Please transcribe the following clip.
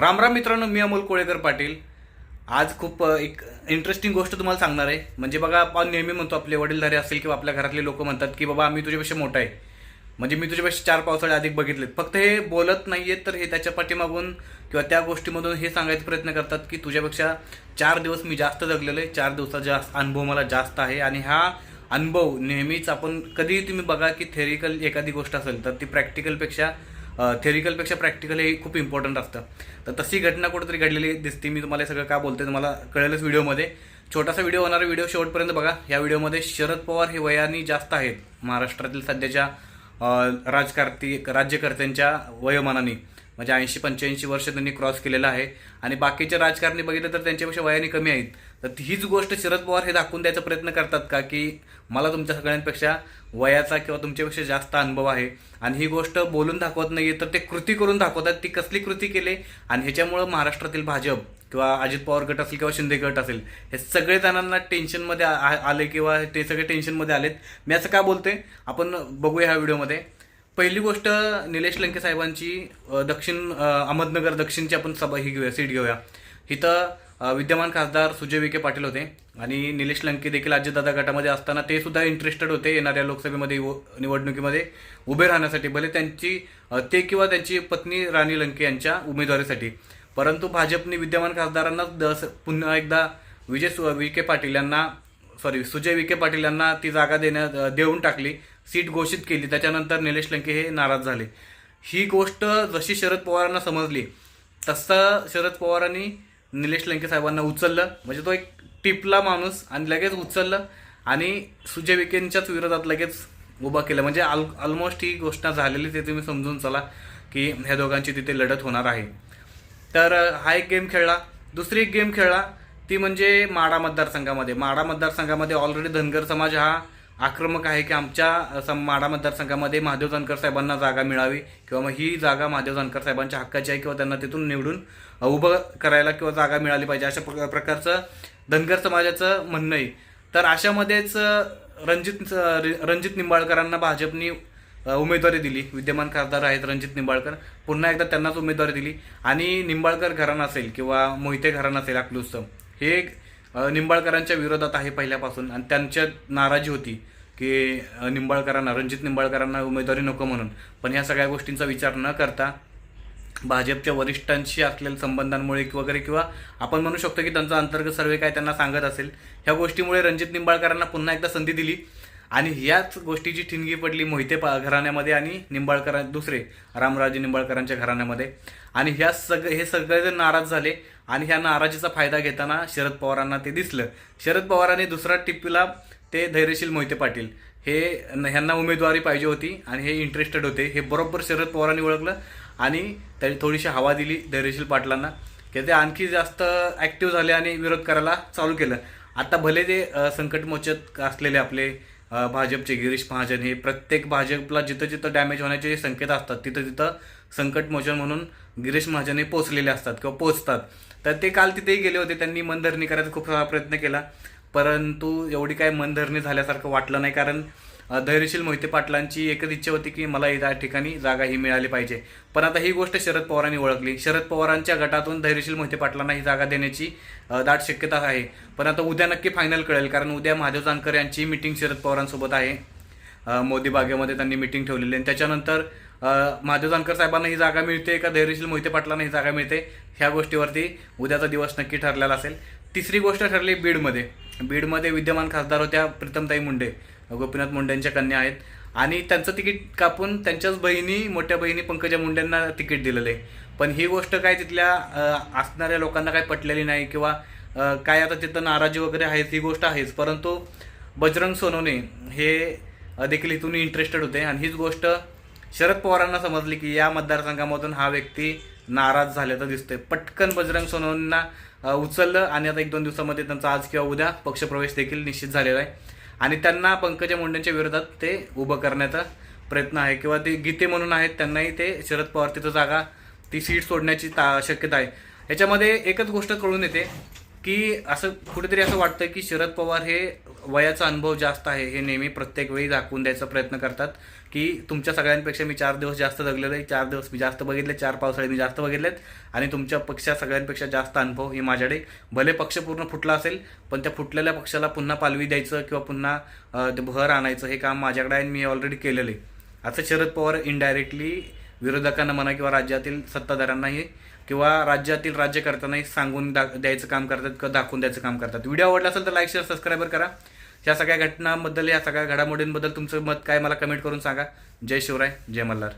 राम राम मित्रांनो मी अमोल कोळेकर पाटील. आज खूप एक इंटरेस्टिंग गोष्ट तुम्हाला सांगणार आहे. म्हणजे बघा आपण नेहमी म्हणतो आपले वडीलधारे असेल किंवा आपल्या घरातले लोक म्हणतात की बाबा आम्ही तुझ्यापेक्षा मोठा आहे. म्हणजे मी तुझ्यापेक्षा चार पावसाळे अधिक बघितलेत. फक्त हे बोलत नाही आहेत तर हे त्याच्या पाठीमागून किंवा त्या गोष्टीमधून हे सांगायचा प्रयत्न करतात की तुझ्यापेक्षा चार दिवस मी जास्त जगलेलो आहे. चार दिवसाचा जास्त अनुभव मला जास्त आहे. आणि हा अनुभव नेहमीच आपण कधीही तुम्ही बघा की थेरिकल एखादी गोष्ट असेल तर ती प्रॅक्टिकलपेक्षा थेरिकलपेक्षा प्रॅक्टिकल हे खूप इम्पॉर्टंट असतं. तर तशी घटना कुठेतरी घडलेली दिसते. मी तुम्हाला सगळं का बोलते तुम्हाला कळेलच व्हिडिओमध्ये. छोटासा व्हिडिओ होणारा व्हिडिओ शेवटपर्यंत बघा. या व्हिडिओमध्ये शरद पवार हे वयाने जास्त आहेत. महाराष्ट्रातील सध्याच्या राजकारती राज्यकर्त्यांच्या वयोमानाने. म्हणजे ऐंशी पंच्याऐंशी वर्ष त्यांनी क्रॉस केलेलं आहे. आणि बाकीचे राजकारणी बघितलं तर त्यांच्यापेक्षा वयाने कमी आहेत. तर हीच गोष्ट शरद पवार हे दाखवून द्यायचा प्रयत्न करतात का की मला तुमच्या सगळ्यांपेक्षा वयाचा किंवा तुमच्यापेक्षा जास्त अनुभव आहे. आणि ही गोष्ट बोलून दाखवत नाही तर ते कृती करून दाखवतात. ती कसली कृती केली? आणि ह्याच्यामुळं महाराष्ट्रातील भाजप किंवा अजित पवार गट असेल किंवा शिंदे गट असेल हे सगळे जणांना टेन्शनमध्ये आ- आले किंवा ते सगळे टेन्शनमध्ये आलेत. मी असं का बोलते आपण बघूया ह्या व्हिडिओमध्ये. पहिली गोष्ट निलेश लंके साहेबांची दक्षिण अहमदनगर दक्षिणची आपण सभा ही घेऊया सीट घेऊया. इथं विद्यमान खासदार सुजय विखे पाटील होते आणि निलेश लंके देखील अजितदादा गटामध्ये असताना ते सुद्धा इंटरेस्टेड होते येणाऱ्या लोकसभेमध्ये निवडणुकीमध्ये उभे राहण्यासाठी भले त्यांची ते किंवा त्यांची पत्नी राणी लंके यांच्या उमेदवारीसाठी. परंतु भाजपने विद्यमान खासदारांना दस पुन्हा एकदा विजय सु- विखे पाटील यांना सॉरी सुजय विखे पाटील यांना ती जागा देण्यात देऊन टाकली सीट घोषित केली त्याच्यानंतर निलेश लंके हे नाराज झाले. ही गोष्ट जशी शरद पवारांना समजली तसं शरद पवारांनी निलेश लंके साहेबांना उचललं. म्हणजे तो एक टिपला माणूस आणि लगेच उचललं आणि सुजय विखेंच्याच विरोधात लगेच उभा केलं. म्हणजे आल ऑलमोस्ट ही गोष्ट झालेली ते तुम्ही समजून चला की ह्या दोघांची तिथे लढत होणार आहे. तर हा एक गेम खेळला. दुसरी एक गेम खेळला ती म्हणजे माडा मतदारसंघामध्ये. माडा मतदारसंघामध्ये ऑलरेडी धनगर समाज हा आक्रमक आहे की आमच्या सम- माडा मतदारसंघामध्ये महादेव जानकर साहेबांना जागा मिळावी किंवा मग ही जागा महादेव जानकर साहेबांच्या हक्काची आहे किंवा त्यांना तिथून निवडून उभं करायला किंवा जागा मिळाली पाहिजे अशा प्र प्रकारचं धनगर समाजाचं म्हणणं आहे. तर अशामध्येच रणजित रणजित निंबाळकरांना भाजपनी उमेदवारी दिली. विद्यमान खासदार आहेत रणजित निंबाळकर. पुन्हा एकदा त्यांनाच उमेदवारी दिली. आणि निंबाळकर घराणं असेल किंवा मोहिते घराणं असेल अकलूजचं. हे निंबाळकरांच्या विरोधात आहे पहिल्यापासून. आणि त्यांच्यात नाराजी होती की निंबाळकरांना रणजित निंबाळकरांना उमेदवारी नको म्हणून. पण ह्या सगळ्या गोष्टींचा विचार न करता भाजपच्या वरिष्ठांशी असलेल्या संबंधांमुळे वगैरे किंवा आपण म्हणू शकतो की त्यांचा अंतर्गत सर्वे काय त्यांना सांगत असेल ह्या गोष्टीमुळे रणजित निंबाळकरांना पुन्हा एकदा संधी दिली. आणि ह्याच गोष्टीची ठिणगी पडली मोहिते पा घराण्यामध्ये आणि निंबाळकर दुसरे रामराजे निंबाळकरांच्या घराण्यामध्ये. आणि ह्या सग हे सगळेजण नाराज झाले. आणि ह्या नाराजीचा फायदा घेताना शरद पवारांना ते दिसलं. शरद पवारांनी दुसरा टिप्पीला ते धैर्यशील मोहिते पाटील. हे न- ह्यांना उमेदवारी पाहिजे होती आणि हे इंटरेस्टेड होते. हे बरोबर शरद पवारांनी ओळखलं आणि त्यांनी थोडीशी हवा दिली धैर्यशील पाटलांना. की ते आणखी जास्त ॲक्टिव्ह झाले आणि विरोध करायला चालू केलं. आता भले ते संकटमोचक असलेले आपले भाजपचे गिरीश महाजन हे प्रत्येक भाजपला जिथं जिथं डॅमेज होण्याचे संकेत असतात तिथं तिथं संकटमोचन म्हणून गिरीश महाजन हे पोचलेले असतात किंवा पोचतात तर ते काल तिथेही गेले होते त्यांनी मनधरणी करायचा खूप सारा प्रयत्न केला. परंतु एवढी काय मनधरणी झाल्यासारखं वाटलं नाही कारण धैर्यशील मोहिते पाटलांची एकच इच्छा होती की मला या ठिकाणी जागा ही मिळाली पाहिजे. पण आता ही गोष्ट शरद पवारांनी ओळखली. शरद पवारांच्या गटातून धैर्यशील मोहिते पाटलांना ही जागा देण्याची दाट शक्यता आहे. पण आता उद्या नक्की फायनल कळेल कारण उद्या महादेव जानकर यांची मिटिंग शरद पवारांसोबत आहे. मोदी बागेमध्ये त्यांनी मिटिंग ठेवलेली आहे. आणि त्याच्यानंतर महादेव जानकर साहेबांना ही जागा मिळते का धैर्यशील मोहिते पाटलांना ही जागा मिळते? ह्या गोष्टीवरती उद्याचा दिवस नक्की ठरलेला असेल. तिसरी गोष्ट ठरली बीडमध्ये. बीडमध्ये विद्यमान खासदार होत्या प्रीतमताई मुंडे. गोपीनाथ मुंडेंच्या कन्या आहेत. आणि त्यांचं तिकीट कापून त्यांच्याच बहिणी मोठ्या बहिणी पंकजा मुंडेंना तिकीट दिलेलं आहे. पण ही गोष्ट काय तिथल्या असणाऱ्या लोकांना काय पटलेली नाही किंवा काय आता तिथं नाराजी वगैरे आहेच ही गोष्ट आहेच. परंतु बजरंग सोनवणे हे देखील इथून इंटरेस्टेड होते. आणि हीच गोष्ट शरद पवारांना समजली की या मतदारसंघामधून हा व्यक्ती नाराज झाल्याचं दिसतोय. पटकन बजरंग सोनवणेंना उचललं आणि आता एक दोन दिवसामध्ये त्यांचा आज किंवा उद्या पक्षप्रवेश देखील निश्चित झालेला आहे. आणि त्यांना पंकजा मुंडेंच्या विरोधात ते उभं करण्याचा प्रयत्न आहे. किंवा ते गीते म्हणून आहेत त्यांनाही ते शरद पवार तिथं जागा ती सीट सोडण्याची ता शक्यता आहे. याच्यामध्ये एकच गोष्ट कळून येते की असं कुठेतरी असं वाटतं की शरद पवार हे वयाचा अनुभव जास्त आहे हे नेहमी प्रत्येक वेळी दाखवून द्यायचा प्रयत्न करतात की तुमच्या सगळ्यांपेक्षा मी चार दिवस जास्त जगलेलो आहे चार दिवस मी जास्त बघितले चार पावसाळे मी जास्त बघितलेत आणि तुमच्यापेक्षा सगळ्यांपेक्षा जास्त अनुभव हे माझ्याकडे भले पक्ष पूर्ण फुटला असेल पण त्या फुटलेल्या पक्षाला पुन्हा पालवी द्यायचं किंवा पुन्हा ते भर आणायचं हे काम माझ्याकडे आहे मी ऑलरेडी केलेलं आहे. असं शरद पवार इनडायरेक्टली विरोधकांना म्हणा किंवा राज्यातील सत्ताधाऱ्यांनाही किंवा राज्यातील राज्यकर्त्यांनाही सांगून दा द्यायचं काम करतात किंवा दाखवून द्यायचं काम करतात. व्हिडिओ आवडला असेल तर लाईक शेअर सबस्क्राईबर करा. या सगळ्या घटनांबद्दल या सगळ्या घडामोडींबद्दल तुमचं मत काय? मला कमेंट करून सांगा. जय शिवराय जय मल्हार.